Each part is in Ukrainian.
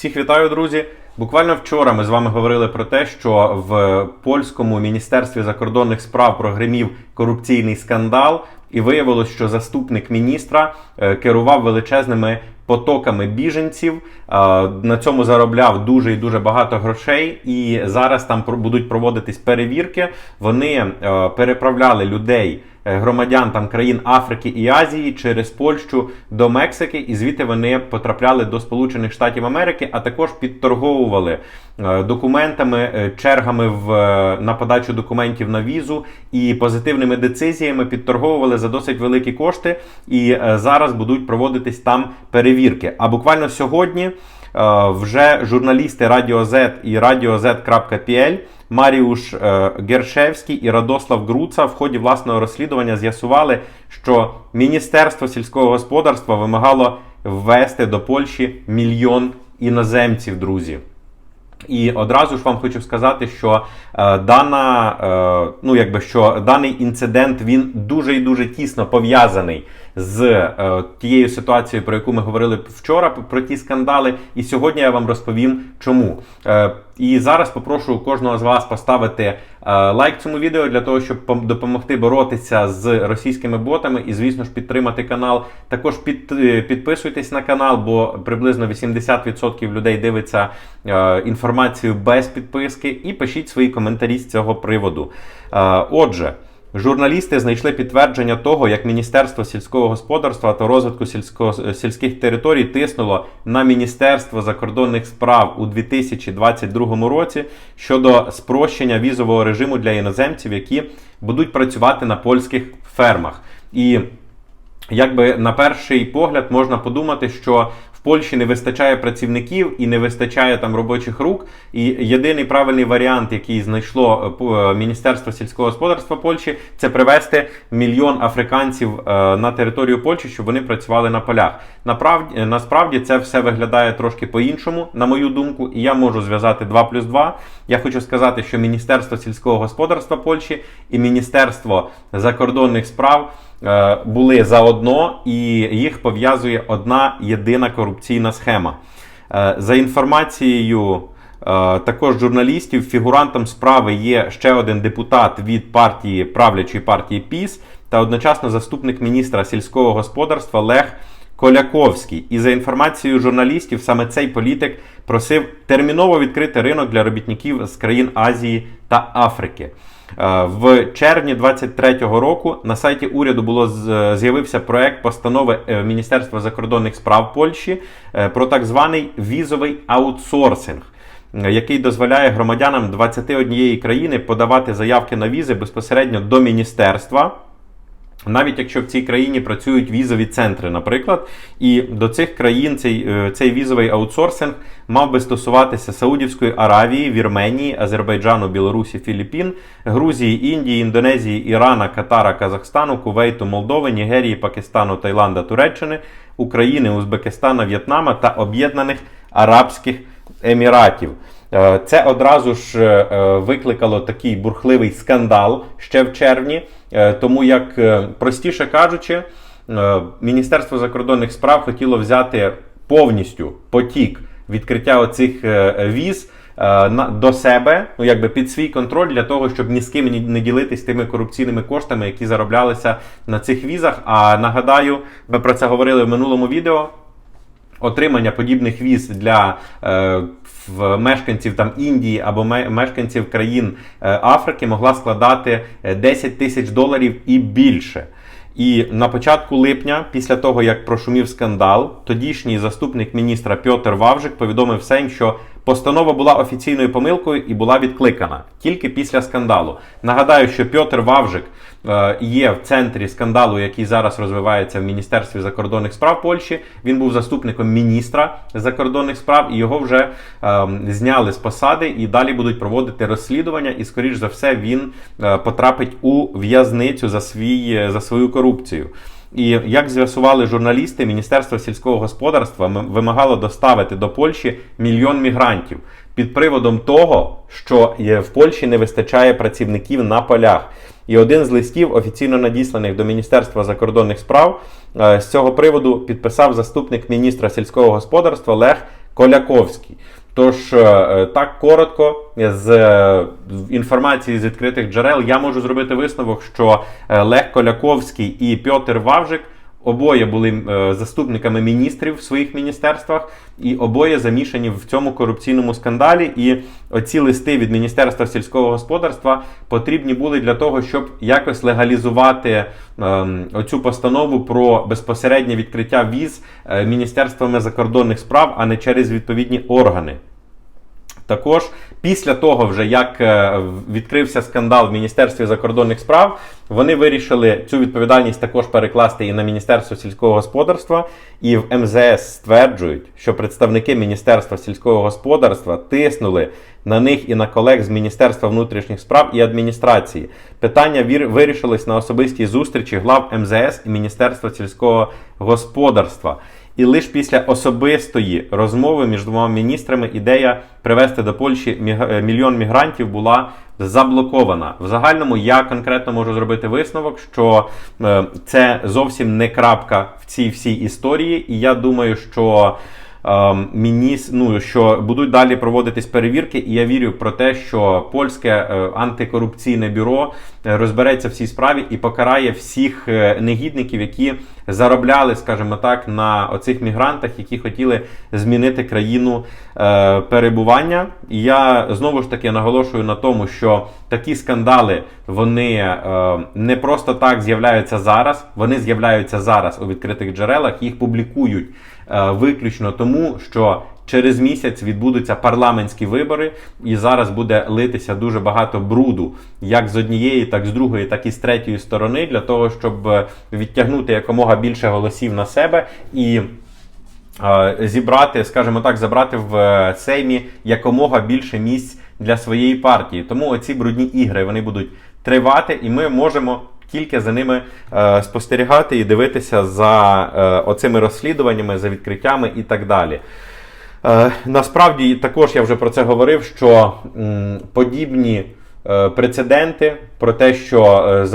Всіх вітаю, друзі. Буквально вчора ми з вами говорили про те, що в польському міністерстві закордонних справ прогримів корупційний скандал, і виявилось, що заступник міністра е, керував величезними потоками біженців. е, На цьому заробляв дуже і дуже багато грошей. І зараз там будуть проводитись перевірки. Вони е, переправляли людей. Громадян там країн Африки і Азії через Польщу до Мексики, і звідти вони потрапляли до Сполучених Штатів Америки, а також підторговували е, документами, е, чергами в е, на подачу документів на візу і позитивними децизіями підторговували за досить великі кошти. І зараз будуть проводитись там перевірки. А буквально сьогодні вже журналісти Радіо Z і радіоZ.pl Маріуш е, Гершевський і Радослав Груца в ході власного розслідування з'ясували, що Міністерство сільського господарства вимагало ввести до Польщі мільйон іноземців, друзі. І одразу ж вам хочу сказати, що е, дана, е, ну якби що даний інцидент він дуже і дуже тісно пов'язаний з е, тією ситуацією, про яку ми говорили вчора, про ті скандали. І сьогодні я вам розповім, чому. Е, і зараз попрошу кожного з вас поставити е, лайк цьому відео для того, щоб допомогти боротися з російськими ботами і, звісно ж, підтримати канал. Також під, е, підписуйтесь на канал, бо приблизно 80% людей дивиться е, інформацію без підписки. І пишіть свої коментарі з цього приводу. Е, отже. Журналісти знайшли підтвердження того, як Міністерство сільського господарства та розвитку сільського, сільських територій тиснуло на Міністерство закордонних справ у 2022 році щодо спрощення візового режиму для іноземців, які будуть працювати на польських фермах. І якби на перший погляд можна подумати, що Польщі не вистачає працівників і не вистачає там робочих рук. І єдиний правильний варіант, який знайшло е, е, Міністерство сільського господарства Польщі, це привезти мільйон африканців е, на територію Польщі, щоб вони працювали на полях. Направді, насправді це все виглядає трошки по-іншому, на мою думку, і я можу зв'язати 2 плюс 2. Я хочу сказати, що Міністерство сільського господарства Польщі і Міністерство закордонних справ були заодно, і їх пов'язує одна єдина корупційна схема. Е, За інформацією е, також журналістів, фігурантом справи є ще один депутат від партії правлячої партії ПІС та одночасно заступник міністра сільського господарства Лех Коляковський. І за інформацією журналістів, саме цей політик просив терміново відкрити ринок для робітників з країн Азії та Африки. Е, В червні 23-го року на сайті уряду було з'явився проект постанови е, Міністерства закордонних справ Польщі е, про так званий візовий аутсорсинг. Який дозволяє громадянам 21 країни подавати заявки на візи безпосередньо до міністерства, навіть якщо в цій країні працюють візові центри, наприклад, і до цих країн цей, е, цей візовий аутсорсинг мав би стосуватися Саудівської Аравії, Вірменії, Азербайджану, Білорусі, Філіппін, Грузії, Індії, Індонезії, Ірана, Катара, Казахстану, Кувейту, Молдови, Нігерії, Пакистану, Таїланда, Туреччини, України, Узбекистана, В'єтнама та Об'єднаних Арабських Еміратів. Е, Це одразу ж е, е, викликало такий бурхливий скандал ще в червні, тому як, простіше кажучи, Міністерство закордонних справ хотіло взяти повністю потік відкриття оцих віз до себе, ну якби під свій контроль для того, щоб ні з ким не ділитись тими корупційними коштами, які зароблялися на цих візах. А нагадаю, ми про це говорили в минулому відео отримання подібних віз для мешканців там Індії або мешканців країн е, Африки могла складати е, 10 тисяч доларів і більше. І на початку липня, після того як прошумів скандал, тодішній заступник міністра Пьотр Вавжик повідомив Сейм, що постанова була офіційною помилкою і була відкликана тільки після скандалу. Нагадаю, що Пьотр Вавжик е, є в центрі скандалу, який зараз розвивається в Міністерстві закордонних справ Польщі. Він був заступником міністра закордонних справ, і його вже е, зняли з посади і далі будуть проводити розслідування. І, скоріш за все, він е, потрапить у в'язницю за свій за свою корупцію. І як з'ясували журналісти, Міністерство сільського господарства вимагало доставити до Польщі мільйон мігрантів під приводом того, що в Польщі не вистачає працівників на полях. І один з листів, офіційно надісланих до Міністерства закордонних справ, е, з цього приводу підписав заступник міністра сільського господарства Лех Коляковський. Тож, е, так коротко, з е, інформації з відкритих джерел, я можу зробити висновок, що е, Лех Коляковський і Пьотр Вавжик обоє були е, заступниками міністрів в своїх міністерствах, і обоє замішані в цьому корупційному скандалі. І оці листи від Міністерства сільського господарства потрібні були для того, щоб якось легалізувати ем, оцю постанову про безпосереднє відкриття віз е, міністерствами закордонних справ, а не через відповідні органи. Також після того, вже як е, відкрився скандал в Міністерстві закордонних справ, вони вирішили цю відповідальність також перекласти і на Міністерство сільського господарства. І в МЗС стверджують, що представники Міністерства сільського господарства тиснули на них і на колег з Міністерства внутрішніх справ і адміністрації. Питання вирішилось на особистій зустрічі глав МЗС і Міністерства сільського господарства. І лише після особистої розмови між двома міністрами ідея привезти до Польщі міг- е, мільйон мігрантів була заблокована. В загальному я конкретно можу зробити висновок, що е, це зовсім не крапка в цій всій історії, і я думаю, що. Ем, Мініс, ну що будуть далі проводитись перевірки, і я вірю про те, що польське е, антикорупційне бюро е, розбереться в цій справі і покарає всіх е, негідників, які заробляли, скажімо так, на оцих мігрантах, які хотіли змінити країну перебування. І я знову ж таки наголошую на тому, що такі скандали вони не просто так з'являються зараз, вони з'являються зараз у відкритих джерелах, їх публікують виключно тому, що через місяць відбудуться парламентські вибори, і зараз буде литися дуже багато бруду, як з однієї, так з другої, так і з третьої сторони, для того, щоб е, відтягнути якомога більше голосів на себе і. е, Зібрати, скажімо так, забрати в е, Сеймі якомога більше місць для своєї партії. Тому оці брудні ігри вони будуть тривати, і ми можемо тільки за ними е, спостерігати і дивитися за е, оцими розслідуваннями, за відкриттями і так далі. Е, насправді, також я вже про це говорив, що м, подібні прецеденти про те, що е,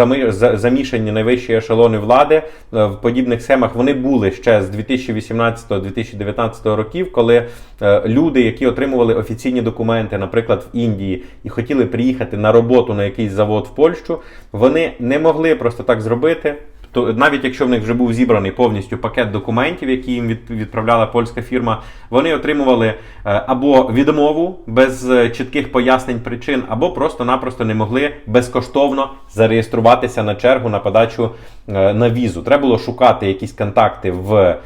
замішані найвищі ешелони влади е, в подібних схемах, вони були ще з 2018-2019 років, коли е, люди, які отримували офіційні документи, наприклад, в Індії, і хотіли приїхати на роботу на якийсь завод в Польщу, вони не могли просто так зробити. То навіть якщо в них вже був зібраний повністю пакет документів, які їм відправляла польська фірма, вони отримували е, або відмову без е, чітких пояснень причин, або просто-напросто не могли безкоштовно зареєструватися на чергу на подачу е, на візу. Треба було шукати якісь контакти в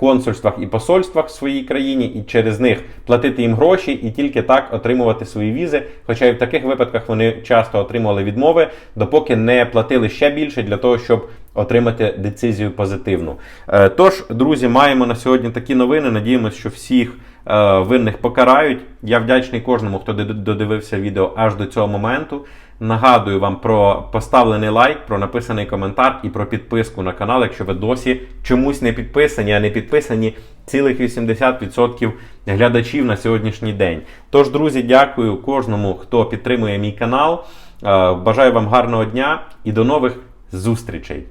консульствах і посольствах в своїй країні, і через них платити їм гроші, і тільки так отримувати свої візи. Хоча і в таких випадках вони часто отримували відмови, допоки не платили ще більше для того, щоб отримати децизію позитивну. Е, Тож, друзі, маємо на сьогодні такі новини. Надіємося, що всіх е, винних покарають. Я вдячний кожному, хто додивився відео аж до цього моменту. Нагадую вам про поставлений лайк, про написаний коментар і про підписку на канал, якщо ви досі чомусь не підписані, а не підписані цілих 80% глядачів на сьогоднішній день. Тож, друзі, дякую кожному, хто підтримує мій канал. Е, Бажаю вам гарного дня і до нових зустрічей!